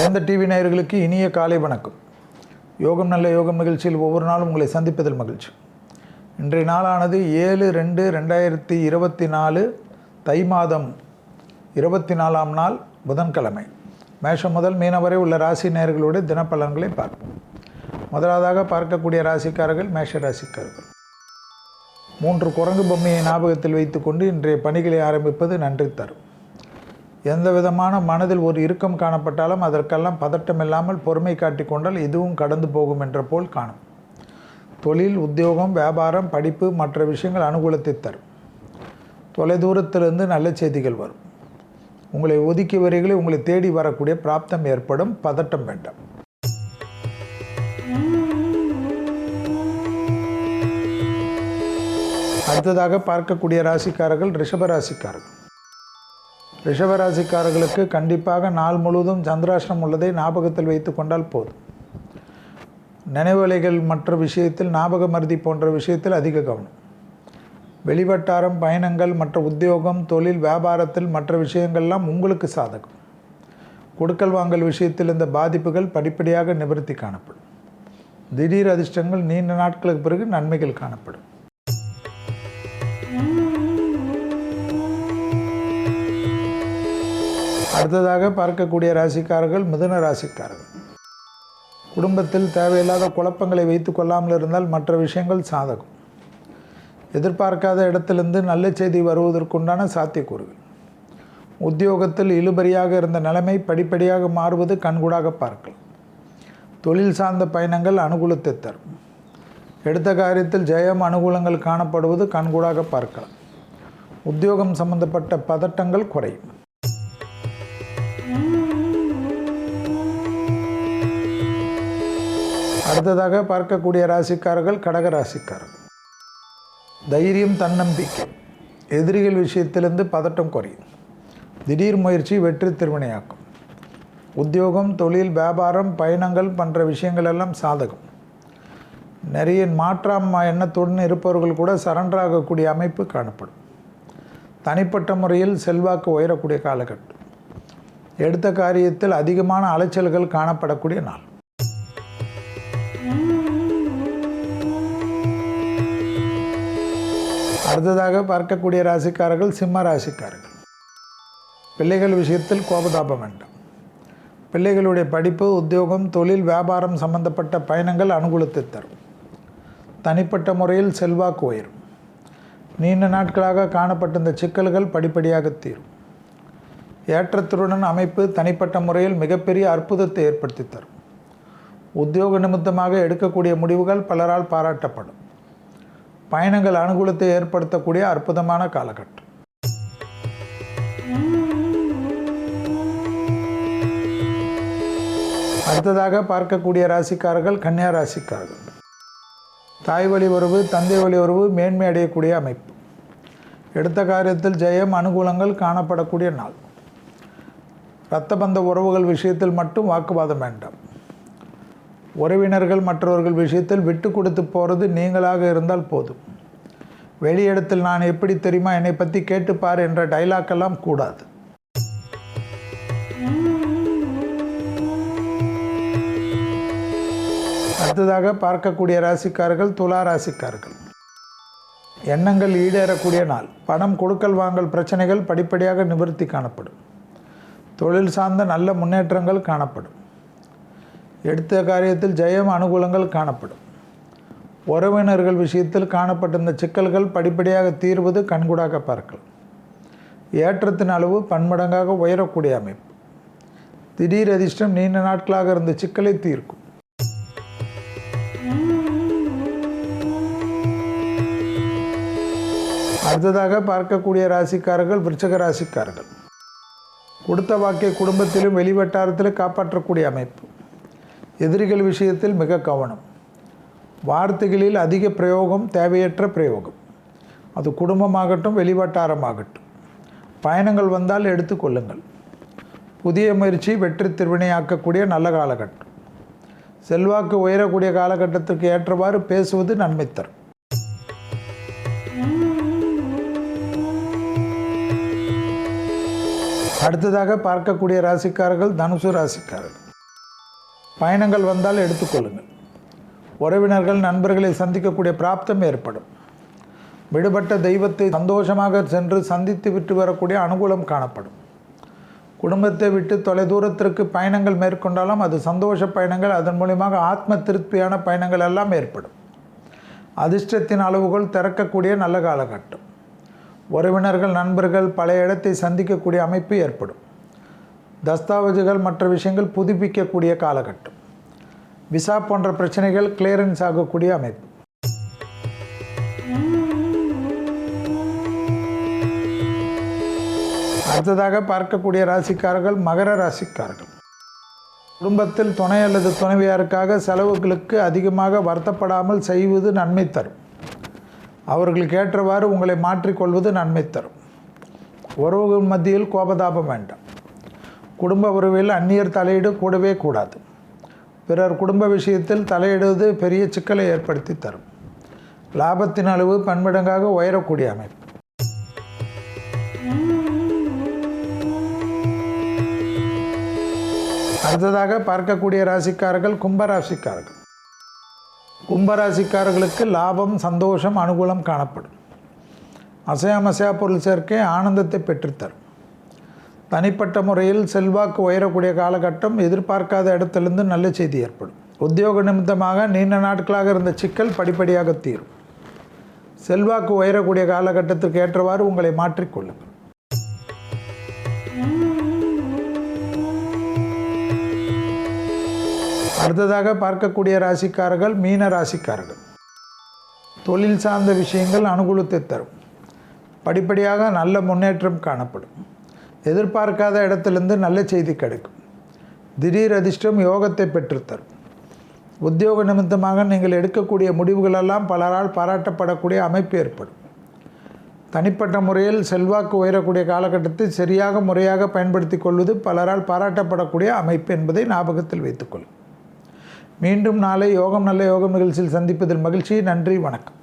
வேந்த TV நேயர்களுக்கு இனிய காலை வணக்கம். யோகம் நல்ல யோகம் நிகழ்ச்சியில் ஒவ்வொரு நாளும் உங்களை சந்திப்பதில் மகிழ்ச்சி. இன்றைய நாளானது ஏழு ரெண்டு ரெண்டாயிரத்தி இருபத்தி நாலு தை மாதம் இருபத்தி நாலாம் நாள் புதன்கிழமை. மேஷம் முதல் மீனவரை உள்ள ராசி நேயர்களுடைய தினப்பலன்களை பார்ப்போம். முதலாவதாக பார்க்கக்கூடிய ராசிக்காரர்கள் மேஷ ராசிக்காரர்கள். மூன்று குரங்கு பொம்மையை ஞாபகத்தில் வைத்துக்கொண்டு இன்றைய பணிகளை ஆரம்பிப்பது நன்றி தரும். எந்த விதமான மனதில் ஒரு இறுக்கம் காணப்பட்டாலும் அதற்கெல்லாம் பதட்டம் இல்லாமல் பொறுமை காட்டிக்கொண்டால் இதுவும் கடந்து போகும் என்ற போல் காணும். தொழில் உத்தியோகம் வியாபாரம் படிப்பு மற்ற விஷயங்கள் அனுகூலத்தை தரும். தொலைதூரத்திலிருந்து நல்ல செய்திகள் வரும். உங்களை ஒதுக்கியவர்களை உங்களை தேடி வரக்கூடிய பிராப்தம் ஏற்படும். பதட்டம் வேண்டாம். அடுத்ததாக பார்க்கக்கூடிய ராசிக்காரர்கள் ரிஷப ராசிக்காரர்கள். ரிஷபராசிக்காரர்களுக்கு கண்டிப்பாக நாள் முழுவதும் சந்திராஷ்டிரம் உள்ளதை ஞாபகத்தில் வைத்து கொண்டால் போதும். நினைவலைகள் மற்ற விஷயத்தில் ஞாபக மருதி போன்ற விஷயத்தில் அதிக கவனம். வெளிவட்டாரம் பயணங்கள் மற்ற உத்தியோகம் தொழில் வியாபாரத்தில் மற்ற விஷயங்கள்லாம் உங்களுக்கு சாதகம். கொடுக்கல் வாங்கல் விஷயத்தில் இந்த பாதிப்புகள் படிப்படியாக நிவர்த்தி காணப்படும். திடீர் அதிர்ஷ்டங்கள் நீண்ட நாட்களுக்கு பிறகு நன்மைகள் காணப்படும். அடுத்ததாக பார்க்கக்கூடிய ராசிக்காரர்கள் மிதுன ராசிக்காரர்கள். குடும்பத்தில் தேவையில்லாத குழப்பங்களை வைத்து கொள்ளாமல் இருந்தால் மற்ற விஷயங்கள் சாதகம். எதிர்பார்க்காத இடத்திலிருந்து நல்ல செய்தி வருவதற்குண்டான சாத்தியக்கூறுகள். உத்தியோகத்தில் இழுபறியாக இருந்த நிலைமை படிப்படியாக மாறுவது கண்கூடாக பார்க்கலாம். தொழில் சார்ந்த பயணங்கள் அனுகூலத்தை தரும். எடுத்த காரியத்தில் ஜெயம் அனுகூலங்கள் காணப்படுவது கண்கூடாக பார்க்கலாம். உத்தியோகம் சம்பந்தப்பட்ட பதட்டங்கள் குறையும். அடுத்ததாக பார்க்கக்கூடிய ராசிக்காரர்கள் கடக ராசிக்காரர்கள். தைரியம் தன்னம்பிக்கை. எதிரிகள் விஷயத்திலிருந்து பதட்டம் குறையும். திடீர் முயற்சி வெற்றி திருவினையாக்கும் உத்தியோகம் தொழில் வியாபாரம் பயணங்கள் போன்ற விஷயங்கள் எல்லாம் சாதகம். நிறைய மாற்றம் எண்ணத்துடன் இருப்பவர்கள் கூட சரண்டராகக்கூடிய அமைப்பு காணப்படும். தனிப்பட்ட முறையில் செல்வாக்கு உயரக்கூடிய காலகட்டம். எடுத்த காரியத்தில் அதிகமான அலைச்சல்கள் காணப்படக்கூடிய நாள். அடுத்ததாக பார்க்கக்கூடிய ராசிக்காரர்கள் சிம்ம ராசிக்காரர்கள். பிள்ளைகள் விஷயத்தில் கோபதாபம் வேண்டாம். பிள்ளைகளுடைய படிப்பு உத்தியோகம் தொழில் வியாபாரம் சம்பந்தப்பட்ட பயணங்கள் அனுகூலத்தை தரும். தனிப்பட்ட முறையில் செல்வாக்கு உயரும். நீண்ட நாட்களாக காணப்பட்ட இந்த சிக்கல்கள் படிப்படியாக தீரும். ஏற்றத்துடன் அமைப்பு தனிப்பட்ட முறையில் மிகப்பெரிய அற்புதத்தை ஏற்படுத்தி தரும். உத்தியோக நிமித்தமாக எடுக்கக்கூடிய முடிவுகள் பலரால் பாராட்டப்படும். பயணங்கள் அனுகூலத்தை ஏற்படுத்தக்கூடிய அற்புதமான காலகட்டம். அடுத்ததாக பார்க்கக்கூடிய ராசிக்காரர்கள் கன்னியா ராசிக்காரர்கள். தாய் வழி உறவு தந்தை வழி உறவு மேன்மை அடையக்கூடிய அமைப்பு. எடுத்த காரியத்தில் ஜெயம் அனுகூலங்கள் காணப்படக்கூடிய நாள். இரத்த பந்த உறவுகள் விஷயத்தில் மட்டும் வாக்குவாதம் வேண்டாம். உறவினர்கள் மற்றவர்கள் விஷயத்தில் விட்டு கொடுத்து போகிறது நீங்களாக இருந்தால் போதும். வெளியிடத்தில் நான் எப்படி தெரியுமா? என்னை பற்றி கேட்டுப்பார் என்ற டைலாக்கெல்லாம் கூடாது. அடுத்ததாக பார்க்கக்கூடிய ராசிக்காரர்கள் துலா ராசிக்காரர்கள். எண்ணங்கள் ஈடேறக்கூடிய நாள். பணம் கொடுக்கல் வாங்கல் பிரச்சனைகள் படிப்படியாக நிவர்த்தி காணப்படும். தொழில் சார்ந்த நல்ல முன்னேற்றங்கள் காணப்படும். எடுத்த காரியத்தில் ஜெயம் அனுகூலங்கள் காணப்படும். உறவினர்கள் விஷயத்தில் காணப்பட்ட இந்த சிக்கல்கள் படிப்படியாக தீர்வது கண்கூடாக பார்க்கலாம். ஏற்றத்தின் அளவு பன்மடங்காக உயரக்கூடிய அமைப்பு. திடீர் அதிர்ஷ்டம் நீண்ட நாட்களாக இருந்த சிக்கலை தீர்க்கும். அடுத்ததாக பார்க்கக்கூடிய ராசிக்காரர்கள் விருச்சக ராசிக்காரர்கள். கொடுத்த வாக்கை குடும்பத்திலும் வெளிவட்டாரத்திலும் காப்பாற்றக்கூடிய அமைப்பு. எதிரிகள் விஷயத்தில் மிக கவனம். வார்த்தைகளில் அதிக பிரயோகம் தேவையற்ற பிரயோகம். அது குடும்பமாகட்டும் வெளிவட்டாரமாகட்டும். பயணங்கள் வந்தால் எடுத்துக்கொள்ளுங்கள் புதிய முயற்சி வெற்றி திருவினையாக்கக்கூடிய நல்ல காலகட்டம். செல்வாக்கு உயரக்கூடிய காலகட்டத்திற்கு ஏற்றவாறு பேசுவது நன்மை தரும். அடுத்ததாக பார்க்கக்கூடிய ராசிக்காரர்கள் தனுசு ராசிக்காரர்கள். பயணங்கள் வந்தால் எடுத்துக்கொள்ளுங்கள். உறவினர்கள் நண்பர்களை சந்திக்கக்கூடிய பிராப்தம் ஏற்படும். விடுபட்ட தெய்வத்தை சந்தோஷமாக சென்று சந்தித்து விட்டு வரக்கூடிய அனுகூலம் காணப்படும். குடும்பத்தை விட்டு தொலைதூரத்திற்கு பயணங்கள் மேற்கொண்டாலும் அது சந்தோஷ பயணங்கள் அதன் மூலியமாக ஆத்ம திருப்தியான பயணங்கள் எல்லாம் ஏற்படும். அதிர்ஷ்டத்தின் அளவுகோல் திறக்கக்கூடிய நல்ல காலகட்டம். உறவினர்கள் நண்பர்கள் பழைய இடத்தை சந்திக்கக்கூடிய அமைப்பு ஏற்படும். தஸ்தாவேஜுகள் மற்ற விஷயங்கள் புதுப்பிக்கக்கூடிய காலகட்டம். விசா போன்ற பிரச்சனைகள் கிளியரன்ஸ் ஆகக்கூடிய அமைப்பு. அடுத்ததாக பார்க்கக்கூடிய ராசிக்காரர்கள் மகர ராசிக்காரர்கள். குடும்பத்தில் துணை அல்லது துணைவியாருக்காக செலவுகளுக்கு அதிகமாக வருத்தப்படாமல் செய்வது நன்மை தரும். அவர்களுக்கு ஏற்றவாறு உங்களை மாற்றிக்கொள்வது நன்மை தரும். உறவுகள் மத்தியில் கோபதாபம் வேண்டாம். குடும்ப உறவில் அந்நியர் தலையீடு கூடவே கூடாது. பிறர் குடும்ப விஷயத்தில் தலையிடுவது பெரிய சிக்கலை ஏற்படுத்தி தரும். லாபத்தின் அளவு பன்மடங்காக உயரக்கூடிய அமைப்பு. அடுத்ததாக பார்க்கக்கூடிய ராசிக்காரர்கள் கும்பராசிக்காரர்கள். கும்பராசிக்காரர்களுக்கு லாபம் சந்தோஷம் அனுகூலம் காணப்படும். அசையாமசையா பொருள் சேர்க்கை ஆனந்தத்தை பெற்றுத்தரும். தனிப்பட்ட முறையில் செல்வாக்கு உயரக்கூடிய காலகட்டம் எதிர்பார்க்காத இடத்திலிருந்து நல்ல செய்தி ஏற்படும். உத்தியோக நிமித்தமாக நீண்ட நாட்களாக இருந்த சிக்கல் படிப்படியாக தீரும். செல்வாக்கு உயரக்கூடிய காலகட்டத்திற்கு ஏற்றவாறு உங்களை மாற்றிக்கொள்ளுங்கள் அடுத்ததாக பார்க்கக்கூடிய ராசிக்காரர்கள் மீன ராசிக்காரர்கள். தொழில் சார்ந்த விஷயங்கள் அனுகூலத்தை தரும். படிப்படியாக நல்ல முன்னேற்றம் காணப்படும். எதிர்பார்க்காத இடத்திலிருந்து நல்ல செய்தி கிடைக்கும். திடீர் அதிர்ஷ்டம் யோகத்தை பெற்றுத்தரும். உத்தியோக நிமித்தமாக நீங்கள் எடுக்கக்கூடிய முடிவுகளெல்லாம் பலரால் பாராட்டப்படக்கூடிய அமைப்பு ஏற்படும். தனிப்பட்ட முறையில் செல்வாக்கு உயரக்கூடிய காலகட்டத்தை சரியாக முறையாக பயன்படுத்தி கொள்வது பலரால் பாராட்டப்படக்கூடிய அமைப்பு என்பதை ஞாபகத்தில் வைத்துக்கொள்ளும் மீண்டும் நாளை யோகம் நல்ல யோகம் நிகழ்ச்சியில் சந்திப்பதில் மகிழ்ச்சி. நன்றி வணக்கம்.